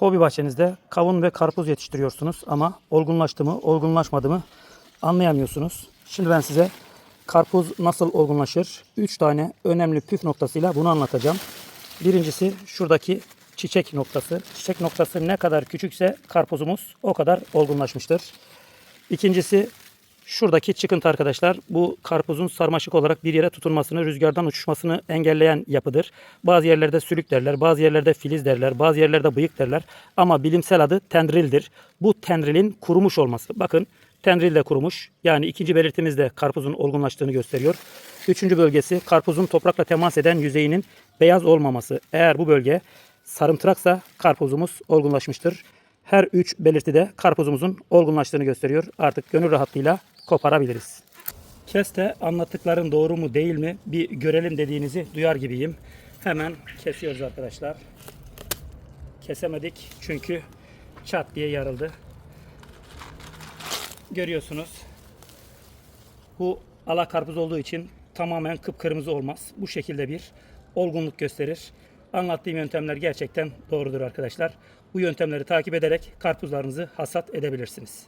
hobi bahçenizde kavun ve karpuz yetiştiriyorsunuz ama olgunlaştı mı, olgunlaşmadı mı anlayamıyorsunuz. Şimdi ben size karpuz nasıl olgunlaşır? 3 tane önemli püf noktasıyla bunu anlatacağım. Birincisi şuradaki çiçek noktası. Çiçek noktası ne kadar küçükse karpuzumuz o kadar olgunlaşmıştır. İkincisi şuradaki çıkıntı arkadaşlar. Bu karpuzun sarmaşık olarak bir yere tutunmasını, rüzgardan uçuşmasını engelleyen yapıdır. Bazı yerlerde sülük derler, bazı yerlerde filiz derler, bazı yerlerde bıyık derler. Ama bilimsel adı tendrildir. Bu tendrilin kurumuş olması. Bakın tendril de kurumuş. Yani ikinci belirtimiz de karpuzun olgunlaştığını gösteriyor. Üçüncü bölgesi karpuzun toprakla temas eden yüzeyinin beyaz olmaması. Eğer bu bölge sarımtıraksa karpuzumuz olgunlaşmıştır. Her üç belirtide karpuzumuzun olgunlaştığını gösteriyor. Artık gönül rahatlığıyla koparabiliriz. Keste anlattıkların doğru mu değil mi bir görelim dediğinizi duyar gibiyim. Hemen kesiyoruz arkadaşlar. Kesemedik çünkü çat diye yarıldı. Görüyorsunuz. Bu ala karpuz olduğu için tamamen kıpkırmızı olmaz. Bu şekilde bir olgunluk gösterir. Anlattığım yöntemler gerçekten doğrudur arkadaşlar. Bu yöntemleri takip ederek karpuzlarınızı hasat edebilirsiniz.